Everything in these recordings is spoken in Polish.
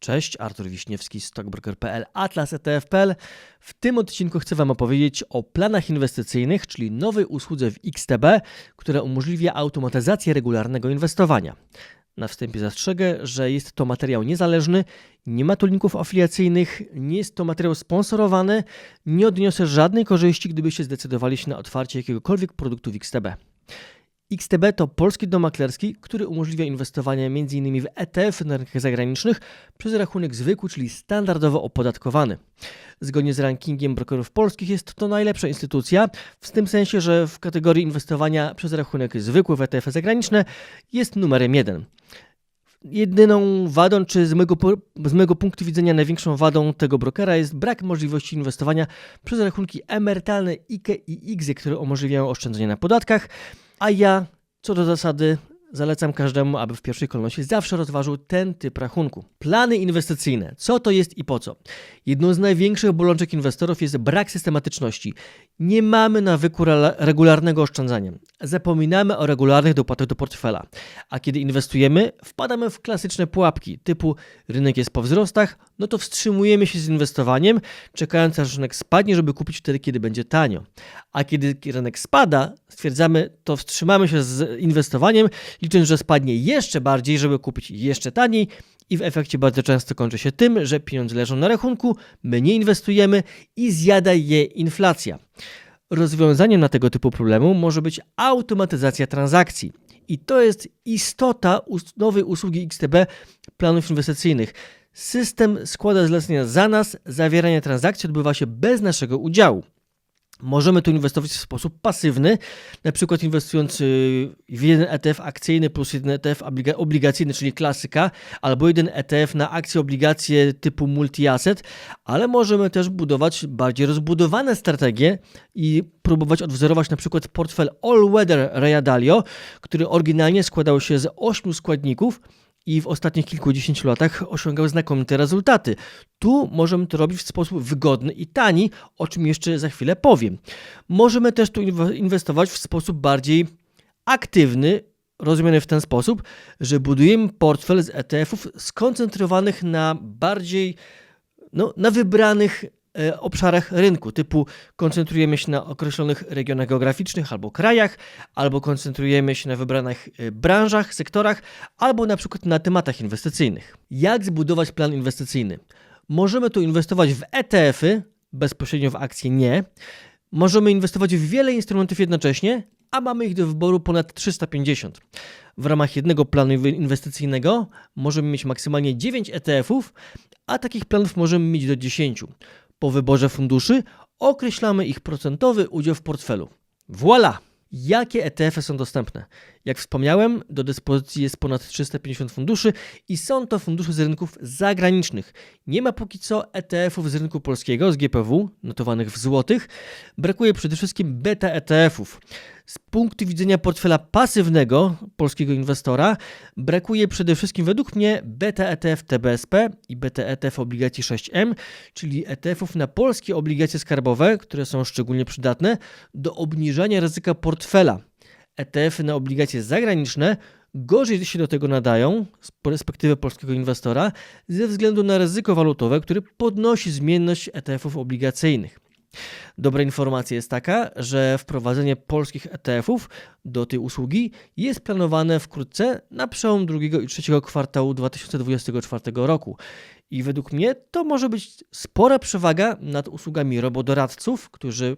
Cześć, Artur Wiśniewski, stockbroker.pl, Atlas ETF.pl. W tym odcinku chcę Wam opowiedzieć o planach inwestycyjnych, czyli nowej usłudze w XTB, która umożliwia automatyzację regularnego inwestowania. Na wstępie zastrzegę, że jest to materiał niezależny, nie ma tu linków afiliacyjnych, nie jest to materiał sponsorowany, nie odniosę żadnej korzyści, gdybyście zdecydowali się na otwarcie jakiegokolwiek produktu w XTB. XTB to polski dom maklerski, który umożliwia inwestowanie m.in. w ETF na rynkach zagranicznych przez rachunek zwykły, czyli standardowo opodatkowany. Zgodnie z rankingiem brokerów polskich jest to najlepsza instytucja, w tym sensie, że w kategorii inwestowania przez rachunek zwykły w ETF zagraniczne jest numerem jeden. Jedyną wadą, czy z mojego, z mojego punktu widzenia największą wadą tego brokera jest brak możliwości inwestowania przez rachunki emerytalne IKE i IGZE, które umożliwiają oszczędzanie na podatkach, a ja co do zasady zalecam każdemu, aby w pierwszej kolejności zawsze rozważył ten typ rachunku. Plany inwestycyjne. Co to jest i po co? Jedną z największych bolączek inwestorów jest brak systematyczności. Nie mamy nawyku regularnego oszczędzania. Zapominamy o regularnych dopłatach do portfela. A kiedy inwestujemy, wpadamy w klasyczne pułapki typu rynek jest po wzrostach, no to wstrzymujemy się z inwestowaniem, czekając aż rynek spadnie, żeby kupić wtedy, kiedy będzie tanio. A kiedy rynek spada, stwierdzamy, to wstrzymamy się z inwestowaniem, licząc, że spadnie jeszcze bardziej, żeby kupić jeszcze taniej i w efekcie bardzo często kończy się tym, że pieniądze leżą na rachunku, my nie inwestujemy i zjada je inflacja. Rozwiązaniem na tego typu problemu może być automatyzacja transakcji. I to jest istota nowej usługi XTB planów inwestycyjnych. System składa zlecenia za nas, zawieranie transakcji odbywa się bez naszego udziału. Możemy tu inwestować w sposób pasywny, na przykład inwestując y, w jeden ETF akcyjny plus jeden ETF obligacyjny, czyli klasyka, albo jeden ETF na akcje, obligacje typu multi-asset, ale możemy też budować bardziej rozbudowane strategie i próbować odwzorować na przykład portfel All Weather Ray Dalio, który oryginalnie składał się z ośmiu składników, i w ostatnich kilkudziesięciu latach osiągał znakomite rezultaty. Tu możemy to robić w sposób wygodny i tani, o czym jeszcze za chwilę powiem. Możemy też tu inwestować w sposób bardziej aktywny, rozumiany w ten sposób, że budujemy portfel z ETF-ów skoncentrowanych na bardziej no, na wybranych obszarach rynku, typu koncentrujemy się na określonych regionach geograficznych albo krajach, albo koncentrujemy się na wybranych e, branżach, sektorach, albo na przykład na tematach inwestycyjnych. Jak zbudować plan inwestycyjny? Możemy tu inwestować w ETF-y, bezpośrednio w akcje nie. Możemy inwestować w wiele instrumentów jednocześnie, a mamy ich do wyboru ponad 350. W ramach jednego planu inwestycyjnego możemy mieć maksymalnie 9 ETF-ów, a takich planów możemy mieć do 10. Po wyborze funduszy określamy ich procentowy udział w portfelu. Voilà! Jakie ETF-y są dostępne? Jak wspomniałem, do dyspozycji jest ponad 350 funduszy i są to fundusze z rynków zagranicznych. Nie ma póki co ETF-ów z rynku polskiego, z GPW, notowanych w złotych. Brakuje przede wszystkim beta ETF-ów. Z punktu widzenia portfela pasywnego polskiego inwestora brakuje przede wszystkim według mnie beta ETF TBSP i beta ETF obligacji 6M, czyli ETF-ów na polskie obligacje skarbowe, które są szczególnie przydatne do obniżania ryzyka portfela. ETF-y na obligacje zagraniczne gorzej się do tego nadają z perspektywy polskiego inwestora ze względu na ryzyko walutowe, które podnosi zmienność ETF-ów obligacyjnych. Dobra informacja jest taka, że wprowadzenie polskich ETF-ów do tej usługi jest planowane wkrótce na przełom drugiego i trzeciego kwartału 2024 roku. I według mnie to może być spora przewaga nad usługami robodoradców, którzy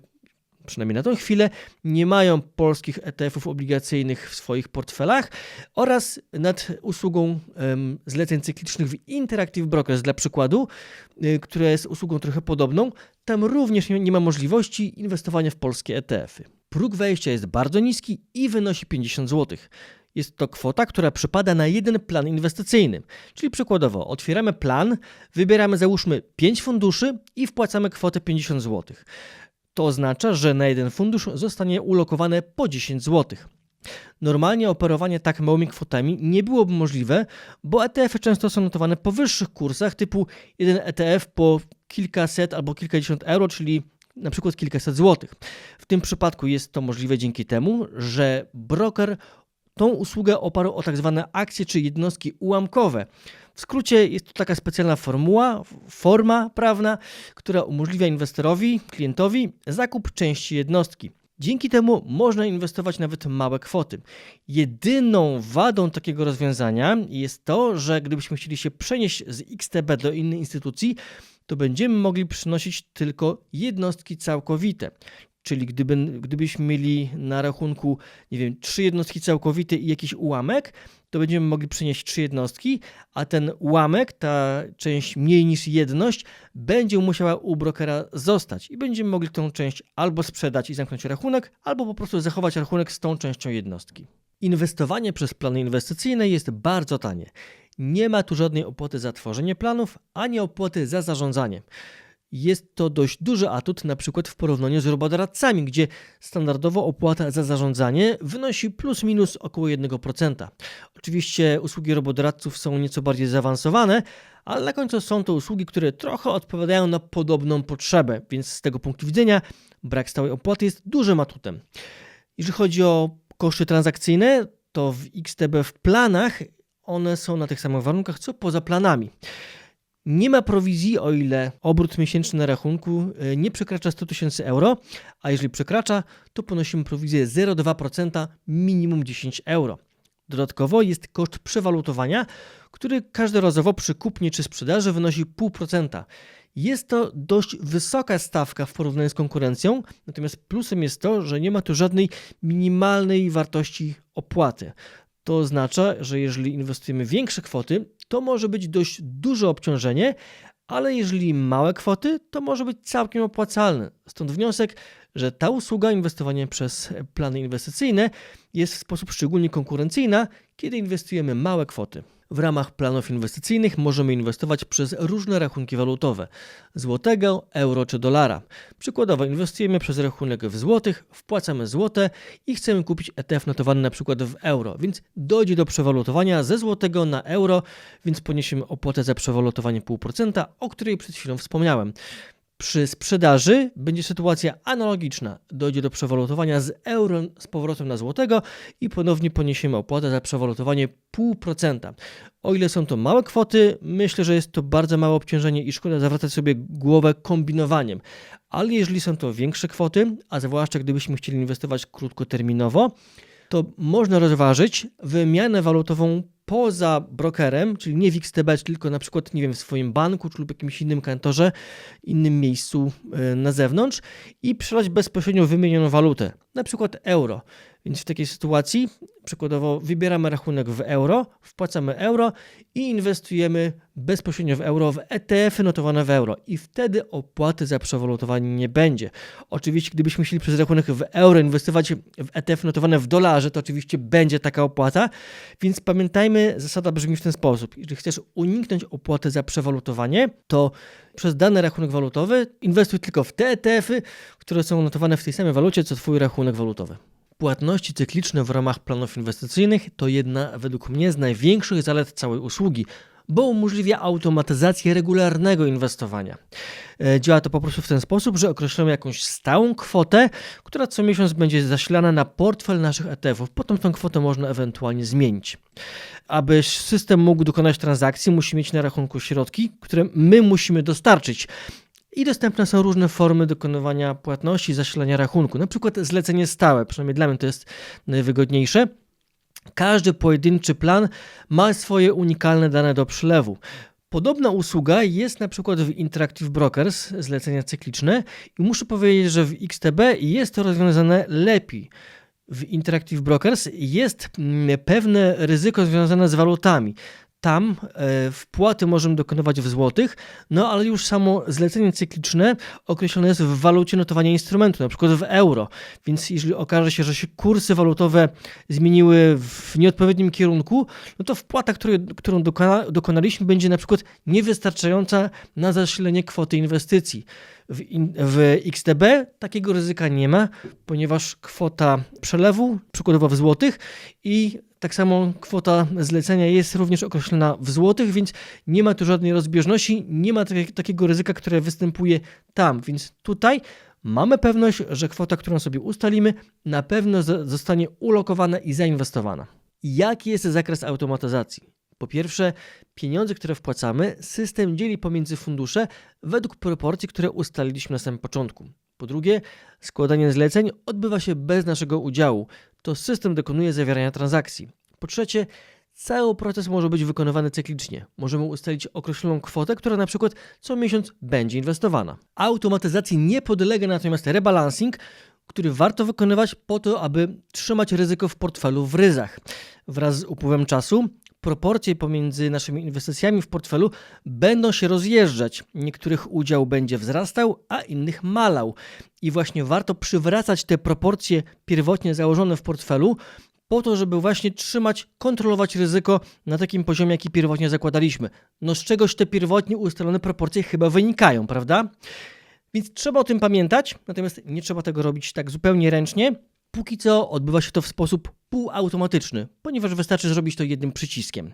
przynajmniej na tę chwilę, nie mają polskich ETF-ów obligacyjnych w swoich portfelach oraz nad usługą um, zleceń cyklicznych w Interactive Brokers dla przykładu, y, która jest usługą trochę podobną. Tam również nie, nie ma możliwości inwestowania w polskie ETF-y. Próg wejścia jest bardzo niski i wynosi 50 zł. Jest to kwota, która przypada na jeden plan inwestycyjny. Czyli przykładowo, otwieramy plan, wybieramy załóżmy 5 funduszy i wpłacamy kwotę 50 zł. To oznacza, że na jeden fundusz zostanie ulokowane po 10 zł. Normalnie operowanie tak małymi kwotami nie byłoby możliwe, bo ETF-y często są notowane po wyższych kursach, typu jeden ETF po kilkaset albo kilkadziesiąt euro, czyli na przykład kilkaset złotych. W tym przypadku jest to możliwe dzięki temu, że broker tą usługę oparł o tak zwane akcje czy jednostki ułamkowe. W skrócie jest to taka specjalna formuła, forma prawna, która umożliwia inwestorowi, klientowi zakup części jednostki. Dzięki temu można inwestować nawet małe kwoty. Jedyną wadą takiego rozwiązania jest to, że gdybyśmy chcieli się przenieść z XTB do innej instytucji, to będziemy mogli przynosić tylko jednostki całkowite. Czyli gdyby, gdybyśmy mieli na rachunku, nie wiem, trzy jednostki całkowite i jakiś ułamek, to będziemy mogli przynieść trzy jednostki, a ten ułamek, ta część mniej niż jedność, będzie musiała u brokera zostać i będziemy mogli tą część albo sprzedać i zamknąć rachunek, albo po prostu zachować rachunek z tą częścią jednostki. Inwestowanie przez plany inwestycyjne jest bardzo tanie. Nie ma tu żadnej opłaty za tworzenie planów, ani opłaty za zarządzanie. Jest to dość duży atut, na przykład w porównaniu z robodoradcami, gdzie standardowo opłata za zarządzanie wynosi plus minus około 1%. Oczywiście usługi robodoradców są nieco bardziej zaawansowane, ale na końcu są to usługi, które trochę odpowiadają na podobną potrzebę, więc z tego punktu widzenia brak stałej opłaty jest dużym atutem. Jeżeli chodzi o koszty transakcyjne, to w XTB w planach one są na tych samych warunkach co poza planami. Nie ma prowizji, o ile obrót miesięczny na rachunku e, nie przekracza 100 tysięcy euro, a jeżeli przekracza, to ponosimy prowizję 0,2%, minimum 10 euro. Dodatkowo jest koszt przewalutowania, który każdorazowo przy kupnie czy sprzedaży wynosi 0,5%. Jest to dość wysoka stawka w porównaniu z konkurencją, natomiast plusem jest to, że nie ma tu żadnej minimalnej wartości opłaty. To oznacza, że jeżeli inwestujemy większe kwoty, to może być dość duże obciążenie, ale jeżeli małe kwoty, to może być całkiem opłacalne. Stąd wniosek, że ta usługa inwestowania przez plany inwestycyjne jest w sposób szczególnie konkurencyjna, kiedy inwestujemy małe kwoty. W ramach planów inwestycyjnych możemy inwestować przez różne rachunki walutowe złotego, euro czy dolara. Przykładowo inwestujemy przez rachunek w złotych, wpłacamy złote i chcemy kupić ETF notowany na przykład w euro, więc dojdzie do przewalutowania ze złotego na euro, więc poniesiemy opłatę za przewalutowanie 0,5%, o której przed chwilą wspomniałem. Przy sprzedaży będzie sytuacja analogiczna. Dojdzie do przewalutowania z euro z powrotem na złotego i ponownie poniesiemy opłatę za przewalutowanie 0,5%. O ile są to małe kwoty, myślę, że jest to bardzo małe obciążenie i szkoda zawracać sobie głowę kombinowaniem. Ale jeżeli są to większe kwoty, a zwłaszcza gdybyśmy chcieli inwestować krótkoterminowo, to można rozważyć wymianę walutową poza brokerem, czyli nie w XTB, tylko na przykład, nie wiem, w swoim banku lub jakimś innym kantorze, innym miejscu e, na zewnątrz i przelać bezpośrednio wymienioną walutę, na przykład euro. Więc w takiej sytuacji, przykładowo, wybieramy rachunek w euro, wpłacamy euro i inwestujemy bezpośrednio w euro w ETF-y notowane w euro i wtedy opłaty za przewalutowanie nie będzie. Oczywiście, gdybyśmy chcieli przez rachunek w euro inwestować w ETF notowane w dolarze, to oczywiście będzie taka opłata, więc pamiętajmy, zasada brzmi w ten sposób. Jeżeli chcesz uniknąć opłaty za przewalutowanie, to przez dany rachunek walutowy inwestuj tylko w te ETF-y, które są notowane w tej samej walucie, co Twój rachunek walutowy. Płatności cykliczne w ramach planów inwestycyjnych to jedna według mnie z największych zalet całej usługi, bo umożliwia automatyzację regularnego inwestowania. E, działa to po prostu w ten sposób, że określamy jakąś stałą kwotę, która co miesiąc będzie zasilana na portfel naszych ETF-ów. Potem tę kwotę można ewentualnie zmienić. Aby system mógł dokonać transakcji, musi mieć na rachunku środki, które my musimy dostarczyć. I dostępne są różne formy dokonywania płatności, zasilania rachunku, na przykład zlecenie stałe, przynajmniej dla mnie to jest najwygodniejsze. Każdy pojedynczy plan ma swoje unikalne dane do przelewu. Podobna usługa jest na przykład w Interactive Brokers, zlecenia cykliczne i muszę powiedzieć, że w XTB jest to rozwiązane lepiej. W Interactive Brokers jest mm, pewne ryzyko związane z walutami tam e, wpłaty możemy dokonywać w złotych, no ale już samo zlecenie cykliczne określone jest w walucie notowania instrumentu, na przykład w euro. Więc jeżeli okaże się, że się kursy walutowe zmieniły w nieodpowiednim kierunku, no to wpłata, której, którą dokona, dokonaliśmy, będzie na przykład niewystarczająca na zasilenie kwoty inwestycji. W, in, w XTB takiego ryzyka nie ma, ponieważ kwota przelewu, przykładowo w złotych i tak samo kwota zlecenia jest również określona w złotych, więc nie ma tu żadnej rozbieżności, nie ma takiego ryzyka, które występuje tam. Więc tutaj mamy pewność, że kwota, którą sobie ustalimy, na pewno zostanie ulokowana i zainwestowana. Jaki jest zakres automatyzacji? Po pierwsze, pieniądze, które wpłacamy, system dzieli pomiędzy fundusze według proporcji, które ustaliliśmy na samym początku. Po drugie, składanie zleceń odbywa się bez naszego udziału. To system dokonuje zawierania transakcji. Po trzecie, cały proces może być wykonywany cyklicznie. Możemy ustalić określoną kwotę, która na przykład co miesiąc będzie inwestowana. Automatyzacji nie podlega natomiast rebalancing, który warto wykonywać po to, aby trzymać ryzyko w portfelu w ryzach. Wraz z upływem czasu proporcje pomiędzy naszymi inwestycjami w portfelu będą się rozjeżdżać. Niektórych udział będzie wzrastał, a innych malał. I właśnie warto przywracać te proporcje pierwotnie założone w portfelu, po to, żeby właśnie trzymać, kontrolować ryzyko na takim poziomie, jaki pierwotnie zakładaliśmy. No z czegoś te pierwotnie ustalone proporcje chyba wynikają, prawda? Więc trzeba o tym pamiętać, natomiast nie trzeba tego robić tak zupełnie ręcznie. Póki co odbywa się to w sposób półautomatyczny, ponieważ wystarczy zrobić to jednym przyciskiem.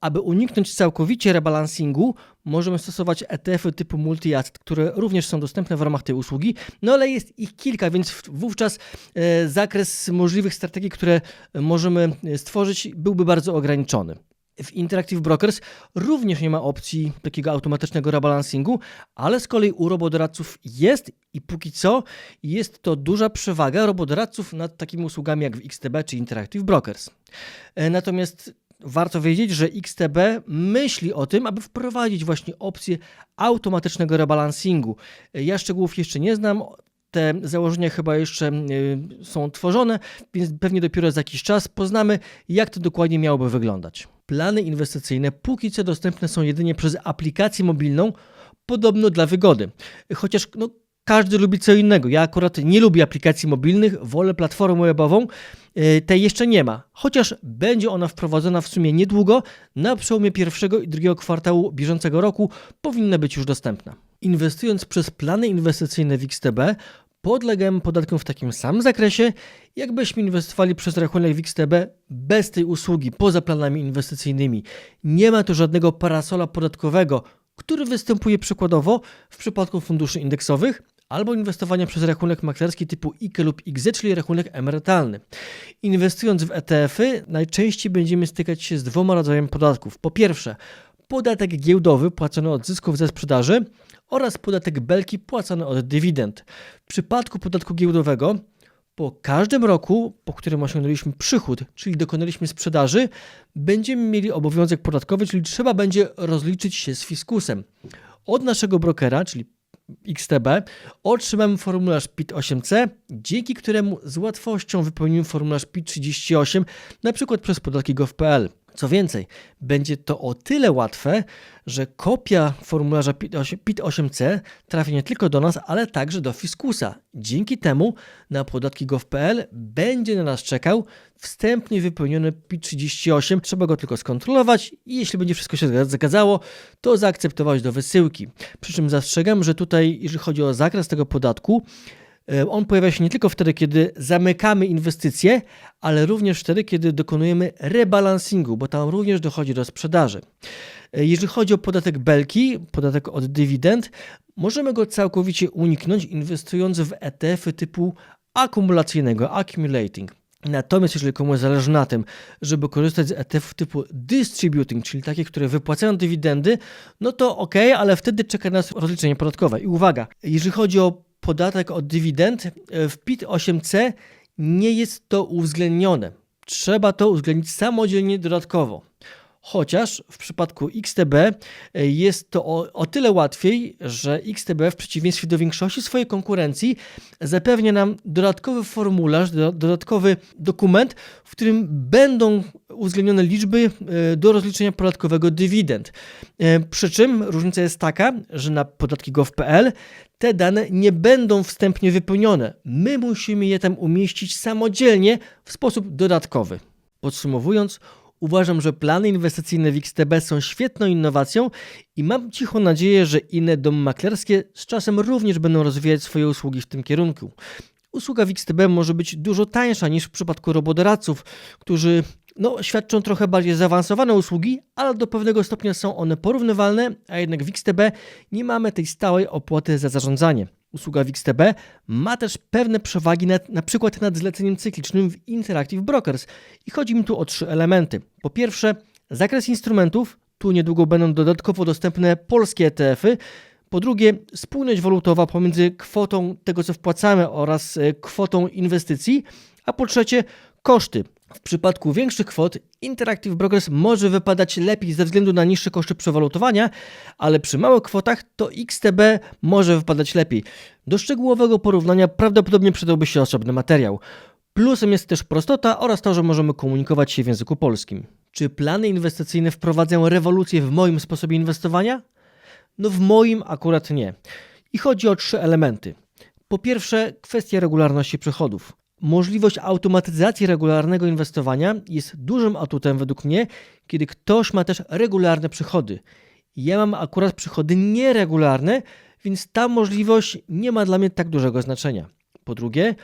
Aby uniknąć całkowicie rebalansingu, możemy stosować ETF-y typu multi-asset, które również są dostępne w ramach tej usługi, no ale jest ich kilka, więc wówczas e, zakres możliwych strategii, które możemy stworzyć, byłby bardzo ograniczony. W Interactive Brokers również nie ma opcji takiego automatycznego rebalansingu, ale z kolei u robodoradców jest i póki co jest to duża przewaga robodoradców nad takimi usługami jak w XTB czy Interactive Brokers. E, natomiast warto wiedzieć, że XTB myśli o tym, aby wprowadzić właśnie opcję automatycznego rebalansingu. E, ja szczegółów jeszcze nie znam, te założenia chyba jeszcze y, są tworzone, więc pewnie dopiero za jakiś czas poznamy, jak to dokładnie miałoby wyglądać. Plany inwestycyjne póki co dostępne są jedynie przez aplikację mobilną, podobno dla wygody. Chociaż no, każdy lubi co innego. Ja akurat nie lubię aplikacji mobilnych, wolę platformę webową. Y, tej jeszcze nie ma, chociaż będzie ona wprowadzona w sumie niedługo, na przełomie pierwszego i drugiego kwartału bieżącego roku powinna być już dostępna. Inwestując przez plany inwestycyjne w XTB, podlegamy podatkom w takim samym zakresie, jakbyśmy inwestowali przez rachunek w XTB bez tej usługi, poza planami inwestycyjnymi. Nie ma tu żadnego parasola podatkowego, który występuje przykładowo w przypadku funduszy indeksowych albo inwestowania przez rachunek maklerski typu IKE lub XZ, czyli rachunek emerytalny. Inwestując w ETF-y, najczęściej będziemy stykać się z dwoma rodzajami podatków. Po pierwsze, podatek giełdowy płacony od zysków ze sprzedaży oraz podatek belki płacony od dywidend. W przypadku podatku giełdowego po każdym roku, po którym osiągnęliśmy przychód, czyli dokonaliśmy sprzedaży, będziemy mieli obowiązek podatkowy, czyli trzeba będzie rozliczyć się z fiskusem. Od naszego brokera, czyli XTB, otrzymamy formularz PIT-8C, dzięki któremu z łatwością wypełnimy formularz PIT-38, na przykład przez podatki gov.pl. Co więcej, będzie to o tyle łatwe, że kopia formularza PIT-8C trafi nie tylko do nas, ale także do fiskusa. Dzięki temu na podatki gov.pl będzie na nas czekał wstępnie wypełniony PIT-38. Trzeba go tylko skontrolować i jeśli będzie wszystko się zgadzało, to zaakceptować do wysyłki. Przy czym zastrzegam, że tutaj, jeżeli chodzi o zakres tego podatku, on pojawia się nie tylko wtedy, kiedy zamykamy inwestycje, ale również wtedy, kiedy dokonujemy rebalansingu, bo tam również dochodzi do sprzedaży. E, jeżeli chodzi o podatek belki, podatek od dywidend, możemy go całkowicie uniknąć inwestując w ETF-y typu akumulacyjnego, accumulating. Natomiast jeżeli komuś zależy na tym, żeby korzystać z ETF typu distributing, czyli takie, które wypłacają dywidendy, no to ok, ale wtedy czeka nas rozliczenie podatkowe. I uwaga, jeżeli chodzi o podatek od dywidend e, w PIT-8C nie jest to uwzględnione. Trzeba to uwzględnić samodzielnie dodatkowo. Chociaż w przypadku XTB e, jest to o, o, tyle łatwiej, że XTB w przeciwieństwie do większości swojej konkurencji zapewnia nam dodatkowy formularz, dodatkowy dokument, w którym będą uwzględnione liczby e, do rozliczenia podatkowego dywidend. Przy czym różnica jest taka, że na podatki gov.pl te dane nie będą wstępnie wypełnione. My musimy je tam umieścić samodzielnie w sposób dodatkowy. Podsumowując, uważam, że plany inwestycyjne w XTB są świetną innowacją i mam cichą nadzieję, że inne domy maklerskie z czasem również będą rozwijać swoje usługi w tym kierunku. Usługa w XTB może być dużo tańsza niż w przypadku robodoradców, którzy no, świadczą trochę bardziej zaawansowane usługi, ale do pewnego stopnia są one porównywalne, a jednak w XTB nie mamy tej stałej opłaty za zarządzanie. Usługa w XTB ma też pewne przewagi nad, na przykład nad zleceniem cyklicznym w Interactive Brokers i chodzi mi tu o trzy elementy. Po pierwsze, zakres instrumentów, tu niedługo będą dodatkowo dostępne polskie ETF-y. Po drugie, spójność walutowa pomiędzy kwotą tego, co wpłacamy oraz e, kwotą inwestycji. A po trzecie, koszty. W przypadku większych kwot Interactive Brokers może wypadać lepiej ze względu na niższe koszty przewalutowania, ale przy małych kwotach to XTB może wypadać lepiej. Do szczegółowego porównania prawdopodobnie przydałby się osobny materiał. Plusem jest też prostota oraz to, że możemy komunikować się w języku polskim. Czy plany inwestycyjne wprowadzą rewolucję w moim sposobie inwestowania? No w moim akurat nie. I chodzi o trzy elementy. Po pierwsze, kwestia regularności przychodów. Możliwość automatyzacji regularnego inwestowania jest dużym atutem według mnie, kiedy ktoś ma też regularne przychody. Ja mam akurat przychody nieregularne, więc ta możliwość nie ma dla mnie tak dużego znaczenia. Po drugie,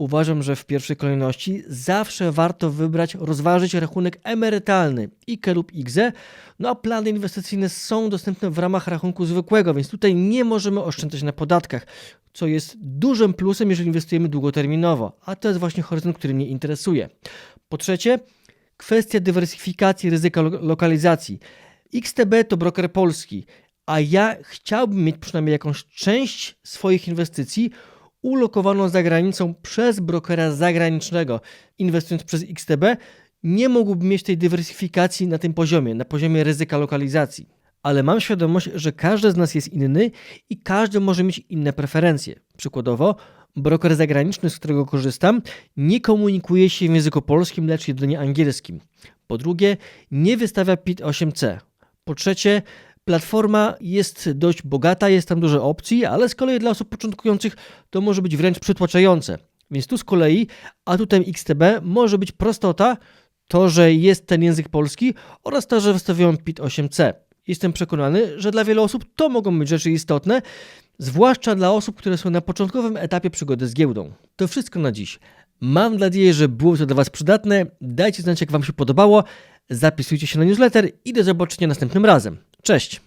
uważam, że w pierwszej kolejności zawsze warto wybrać, rozważyć rachunek emerytalny IKE lub IGZE, no a plany inwestycyjne są dostępne w ramach rachunku zwykłego, więc tutaj nie możemy oszczędzać na podatkach, co jest dużym plusem, jeżeli inwestujemy długoterminowo, a to jest właśnie horyzont, który mnie interesuje. Po trzecie, kwestia dywersyfikacji ryzyka lo- lokalizacji. XTB to broker polski, a ja chciałbym mieć przynajmniej jakąś część swoich inwestycji ulokowaną za granicą przez brokera zagranicznego. Inwestując przez XTB, nie mógłbym mieć tej dywersyfikacji na tym poziomie, na poziomie ryzyka lokalizacji. Ale mam świadomość, że każdy z nas jest inny i każdy może mieć inne preferencje. Przykładowo, broker zagraniczny, z którego korzystam, nie komunikuje się w języku polskim, lecz jedynie angielskim. Po drugie, nie wystawia PIT 8C. Po trzecie, platforma jest dość bogata, jest tam dużo opcji, ale z kolei dla osób początkujących to może być wręcz przytłaczające. Więc tu z kolei atutem XTB może być prostota, to, że jest ten język polski oraz to, że wystawiłem PIT 8C. Jestem przekonany, że dla wielu osób to mogą być rzeczy istotne, zwłaszcza dla osób, które są na początkowym etapie przygody z giełdą. To wszystko na dziś. Mam nadzieję, że było to dla Was przydatne. Dajcie znać, jak Wam się podobało. Zapisujcie się na newsletter i do zobaczenia następnym razem. Cześć!